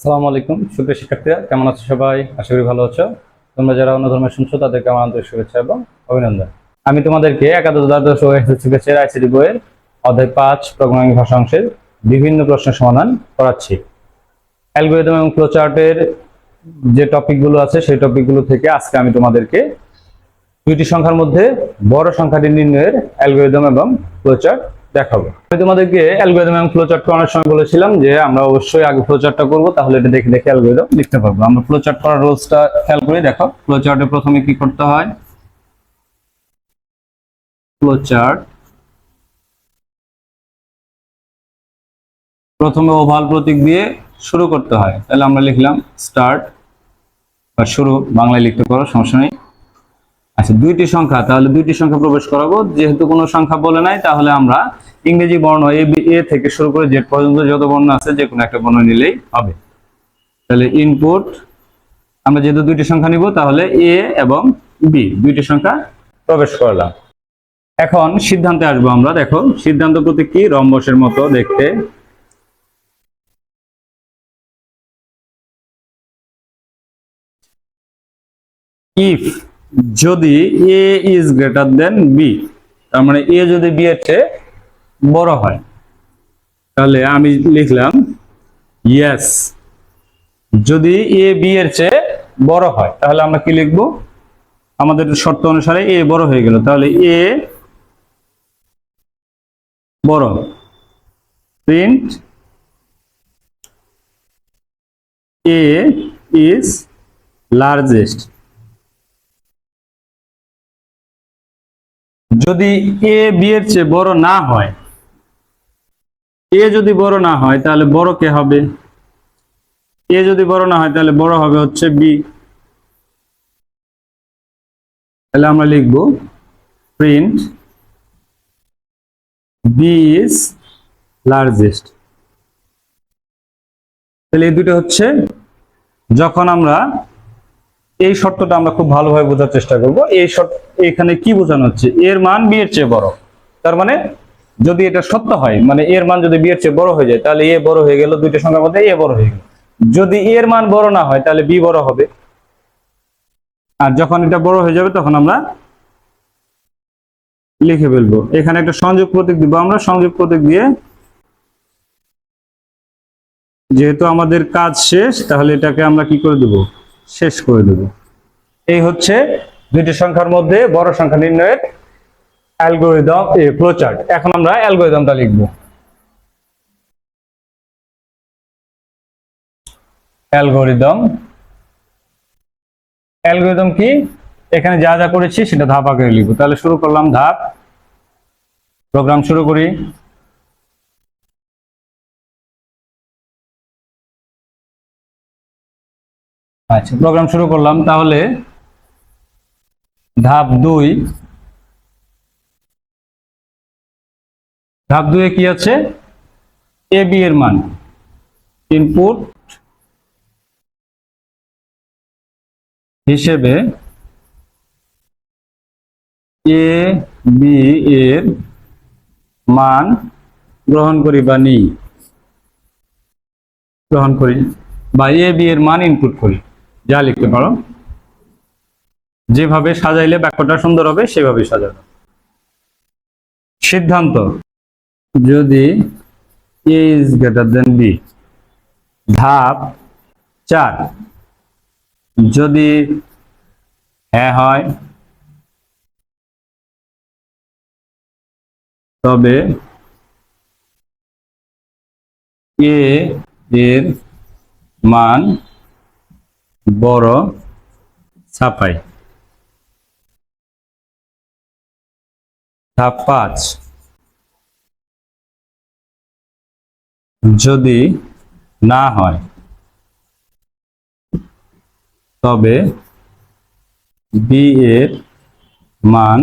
আসসালামু আলাইকুম। সুপ্রিয় শিক্ষার্থীরা, কেমন আছো সবাই? আশা করি ভালো আছো। তোমরা যারা অন্য ধর্মের শুনছো, তাদেরকে আমার আন্তরিক শুভেচ্ছা এবং অভিনন্দন। আমি তোমাদেরকে একাদশ, দ্বাদশ ও আইসিডি বইয়ের অধ্যায় পাঁচ প্রোগ্রামিং ভাষা অংশের বিভিন্ন প্রশ্নের সমাধান করাচ্ছি। অ্যালগোরিদম এবং ফ্লোচার্টের যে টপিকগুলো আছে, সেই টপিকগুলো থেকে আজকে আমি তোমাদেরকে দুইটি সংখ্যার মধ্যে বড় সংখ্যাটি নির্ণয়ের অ্যালগোরিদম এবং ফ্লোচার্ট দেখাবো। আমি তোমাদেরকে অ্যালগোরিদম এবং ফ্লোচার্ট করার সময় বলেছিলাম যে আমরা অবশ্যই আগে ফ্লোচার্টটা করব, তাহলে এটা দেখে দেখে অ্যালগোরিদম লিখতে পারব। আমরা ফ্লোচার্ট করার রোলসটা খেয়াল করে দেখো। ফ্লোচার্টে প্রথমে কি করতে হয়? ফ্লোচার্ট প্রথমে ওভাল প্রতীক দিয়ে শুরু করতে হয়। তাহলে আমরা লিখলাম স্টার্ট বা শুরু, বাংলায় লিখতে পারো, সমস্যা নেই। আচ্ছা দুইটি সংখ্যা, তাহলে দুইটি সংখ্যা প্রবেশ করাবো। যেহেতু কোনো সংখ্যা বলে নাই, তাহলে আমরা ইংরেজি বর্ণ এ বি এ থেকে শুরু করে জেড পর্যন্ত যত বর্ণ আছে, যে কোনো একটা বর্ণ নিলেই হবে। তাহলে ইনপুট আমরা যেহেতু দুইটি সংখ্যা নিব, তাহলে এ এবং বি দুইটি সংখ্যা প্রবেশ করলাম। এখন সিদ্ধান্তে আসব আমরা, দেখো, সিদ্ধান্ত প্রতীক কি? রম্বসের মতো দেখতে। ইফ যদি A is greater than B তার মানে এ যদি বি এর চেয়ে বড় হয়, তাহলে আমি লিখলাম ইয়েস যদি এ বি এর চেয়ে বড় হয়, তাহলে আমরা কি লিখব? আমাদের শর্ত অনুসারে এ বড় হয়ে গেল, তাহলে এ বড় প্রিন্ট এ ইজ লার্জেস্ট যদি এ বি এর চেয়ে বড় না হয় এ যদি বড় না হয়, তাহলে বড় কে হবে? এ যদি বড় না হয়, তাহলে বড় হবে হচ্ছে বি তাহলে আমরা লিখব প্রিন্ট বি ইজ লার্জেস্ট তাহলে এই দুটো হচ্ছে, যখন আমরা এই শর্তটা আমরা খুব ভালোভাবে বোঝার চেষ্টা করব। এই শর্ত, এখানে কি বোঝানো হচ্ছে? এর মান বি এর চেয়ে বড়। তার মানে যদি এটা সত্য হয় মানে এর মান যদি বি এর চেয়ে বড় হয়ে যায়, তাহলে এ বড় হয়ে গেল, দুইটা সংখ্যার মধ্যে এ বড় হয়ে গেল। যদি এর মান বড় না হয়, তাহলে বি বড় হবে। আর যখন এটা বড় হয়ে যাবে, তখন আমরা লিখে ফেলব। এখানে একটা সংযোগ প্রতীক দিব আমরা। সংযোগ প্রতীক দিয়ে যেহেতু আমাদের কাজ শেষ, তাহলে এটাকে আমরা কি করে দেব? শেষ করে দেব। এই হচ্ছে দুইটি সংখ্যার মধ্যে বড় সংখ্যা নির্ণয়ের অ্যালগোরিদম ফ্লোচার্ট। এখন আমরা অ্যালগোরিদমটা লিখব। অ্যালগোরিদম। অ্যালগোরিদম কি? এখানে যা যা করেছি সেটা ধাপ আকারে লিখব। তাহলে শুরু করলাম ধাপ। প্রোগ্রাম শুরু করি। আচ্ছা প্রোগ্রাম শুরু করলাম। তাহলে ধাপ দুই। ধাপ দুয়ে কি আছে? এ, বি এর মান। ইনপুট হিসেবে এ, বি এর মান গ্রহণ করি বা নিই। গ্রহণ করি বা এ, বি এর মান ইনপুট করি। যা লিখতে পারো। যেভাবে সাজাইলে বাক্যটা সুন্দর হবে সেভাবে সাজানো সিদ্ধান্ত। যদি ইজ গ্রেটার দেন বি ধাপ চার। যদি হ্যাঁ হয়, তবে এ এর মান বড় ছাপাই। পাঁচ যদি না হয়, তবে বি এর মান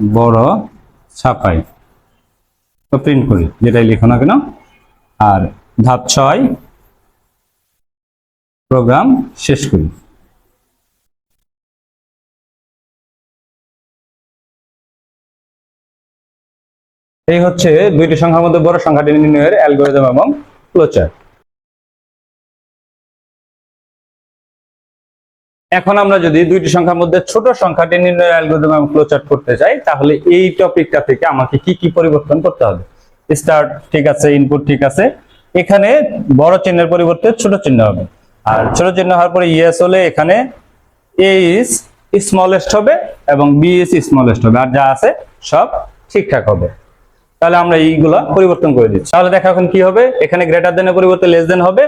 বড় ছাপাই। প্রিন্ট করি, যেটাই লিখো না কেন। আর ধাপ ছয় প্রোগ্রাম শেষ করি। এই হচ্ছে দুইটি সংখ্যার মধ্যে বড় সংখ্যাটি নির্ণয়ের অ্যালগোরিদম এবং ফ্লোচার্ট। এখন আমরা যদি দুইটি সংখ্যার মধ্যে ছোট সংখ্যাটি নির্ণয়ের অ্যালগোরিদম এবং ফ্লোচার্ট করতে চাই, তাহলে এই টপিকটা থেকে আমাকে কি কি পরিবর্তন করতে হবে? স্টার্ট ঠিক আছে, ইনপুট ঠিক আছে। এখানে বড় চিহ্নের পরিবর্তে ছোট চিহ্ন হবে। আর ছোট চিহ্ন হওয়ার পরে ইয়েস হলে এখানে এ ইজ স্মলেস্ট হবে এবং বি ইজ স্মলেস্ট হবে। আর যা আছে সব ঠিকঠাক হবে। তাহলে আমরা এইগুলা পরিবর্তন করে দিচ্ছি। তাহলে দেখা এখন কি হবে? এখানে গ্রেটার দেনের পরিবর্তে লেস দেন হবে।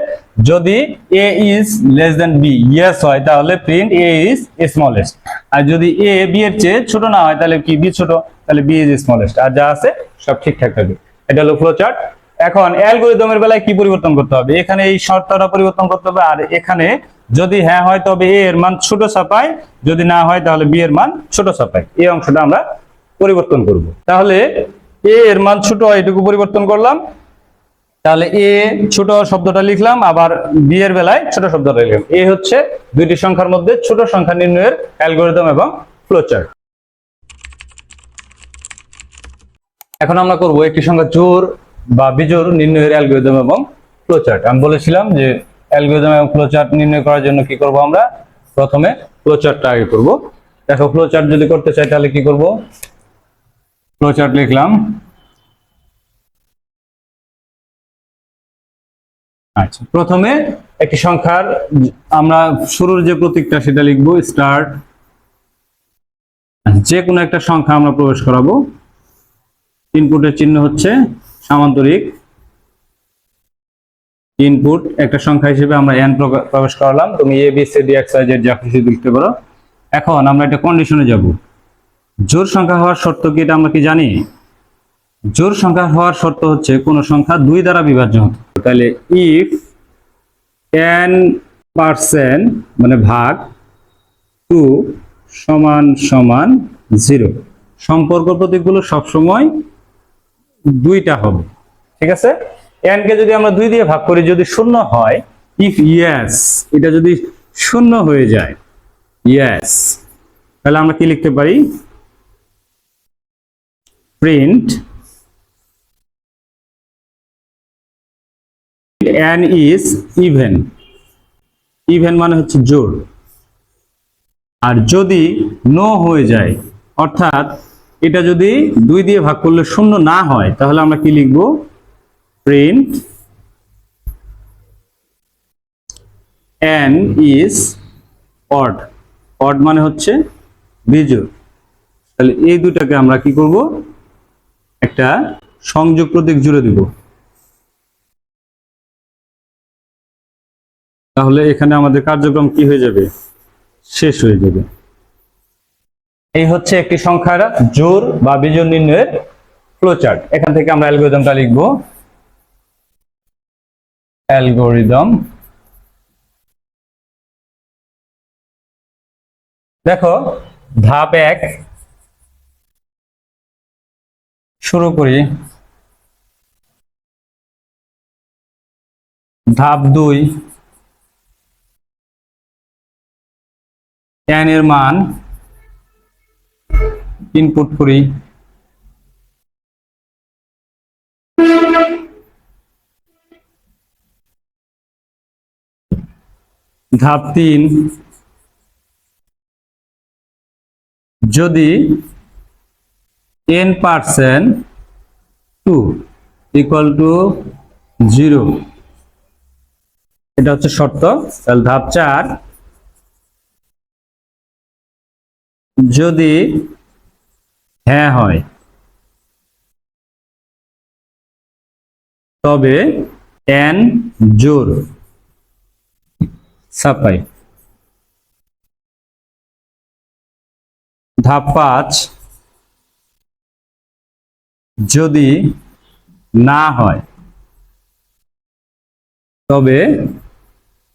যদি A is less than B yes হয়, তাহলে প্রিন্ট এ ইজ স্মলেস্ট আর যদি এ বি এর চেয়ে ছোট না হয়, তাহলে কি বি ছোট? তাহলে বি ইজ স্মলেস্ট আর যা আছে সব ঠিকঠাক থাকবে। এটা হলো ফ্লো চার্ট এখন অ্যালগোরিদমের বেলায় কি পরিবর্তন করতে হবে? এখানে এই শর্তটা পরিবর্তন করতে হবে, আর এখানে যদি হ্যাঁ হয় তবে এ এর মান ছোট ছাপায় যদি না হয় তাহলে বি এর মান ছোট ছাপায় এই অংশটা আমরা পরিবর্তন করব। তাহলে এ এর মান ছোট হয় এটুকু পরিবর্তন করলাম। তাহলে এ ছোট শব্দটা লিখলাম, আবার বি এর বেলায় ছোট শব্দটা লিখলাম। এ হচ্ছে দুইটি সংখ্যার মধ্যে ছোট সংখ্যা নির্ণয়ের অ্যালগোরিদম এবং ফ্লোচার্ট এখন আমরা করব একটি সংখ্যা জোর বা বিজোড় নির্ণয়ের অ্যালগোরিদম এবং ফ্লোচার্ট আমি বলেছিলাম যে অ্যালগোরিদম এবং ফ্লোচার্ট নির্ণয় করার জন্য কি করব আমরা? প্রথমে ফ্লোচার্টটা আগে করব। দেখো ফ্লোচার্ট যদি করতে চাই তাহলে কি করব? ফ্লোচার্ট লিখলাম। আচ্ছা প্রথমে একটি সংখ্যার আমরা শুরুর যে প্রতীকটা সেটা লিখব স্টার্ট যে কোনো একটা সংখ্যা আমরা প্রবেশ করাবো। ইনপুটের চিহ্ন হচ্ছে সামান্তরিক ইনপুট একটা সংখ্যা হিসেবে আমরা এন প্রবেশ করালাম। তুমি A B C D X Y Z যা খুশি লিখতে পারো। এখন আমরা একটা কন্ডিশনে যাব। জোর সংখ্যা হওয়ার শর্ত কি এটা আমরা কি জানি? জোর সংখ্যা হওয়ার শর্ত হচ্ছে কোন সংখ্যা দুই দ্বারা বিভাজ্য তাহলে ইফ এন পার্সেন্ট মানে ভাগ টু সমান সমান জিরো সম্পর্ক প্রতীকগুলো সবসময় দুইটা হবে। ঠিক আছে? এন কে যদি আমরা দুই দিয়ে ভাগ করি, যদি শূন্য হয় ইফ ইয়েস এটা যদি শূন্য হয়ে যায় ইয়েস তাহলে আমরা কি লিখতে পারি? Print n is even even মানে হচ্ছে জোর আর যদি নো হয়ে যায়, অর্থাৎ এটা যদি দুই দিয়ে ভাগ করলে শূন্য না হয়, তাহলে আমরা কি লিখব? Print n is odd odd মানে হচ্ছে বিজোড়। তাহলে এই দুটাকে আমরা কি করব? একটা সংযোগ প্রতীক জুড়ে দিব। তাহলে এখানে আমাদের কার্যক্রম কি হয়ে যাবে? শেষ হয়ে যাবে। এই হচ্ছে একটি সংখ্যার জোর বা বিজোড় নির্ণয়ের ফ্লোচার্ট এখান থেকে আমরা অ্যালগোরিদমটা লিখব। অ্যালগোরিদম। দেখো, ধাপ এক, শুরু করি। ধাপ দুই এর মান ইনপুট করি। ধাপ তিন, যদি n percent two equal to zero এটা হচ্ছে শর্ত। তাহলে ধাপ চার, যদি হ্যাঁ হয়। তবে এন জোর। ছাপাই ধাপ পাঁচ। যদি না হয়, তবে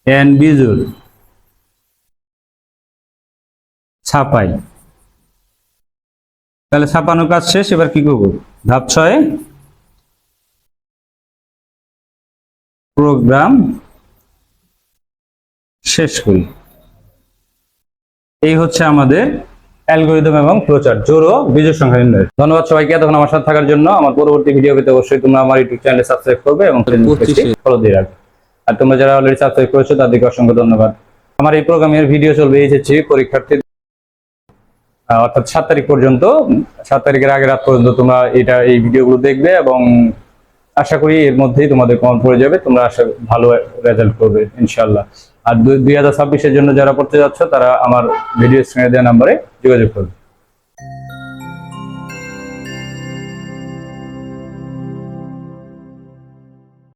এন বিজোর ছাপাই তাহলে ছাপানোর কাজ শেষ এবার কি করব? ধাপ ছয়। প্রোগ্রাম শেষ করি। এই হচ্ছে আমাদের অ্যালগোরিদম এবং ফ্লোচার্ট জোড়ো বীজের সংখ্যা নির্ণয়। ধন্যবাদ সবাইকে এতক্ষণ আমার সাথে থাকার জন্য। আমার পরবর্তী ভিডিও পেতে অবশ্যই তোমরা আমার ইউটিউব চ্যানেলে সাবস্ক্রাইব করবে এবং ফলো দিয়ে রাখবে। আর তোমরা যারা অলরেডি সাবস্ক্রাইব করেছ তাদেরকে অসংখ্য ধন্যবাদ। আমার এই প্রোগ্রামের ভিডিও চলবে এইচএসসি পরীক্ষার্থী অর্থাৎ সাত তারিখ পর্যন্ত, সাত তারিখের আগে রাত পর্যন্ত তোমরা এটা, এই ভিডিওগুলো দেখবে এবং আশা করি এর মধ্যেই তোমাদের কমন পড়ে যাবে, তোমরা আশা ভালো রেজাল্ট করবে ইনশাল্লাহ আর দুই হাজার ছাব্বিশের জন্য যারা পড়তে যাচ্ছ, তারা আমার ভিডিও স্ক্রিনে দেওয়া নাম্বারে যোগাযোগ করবে।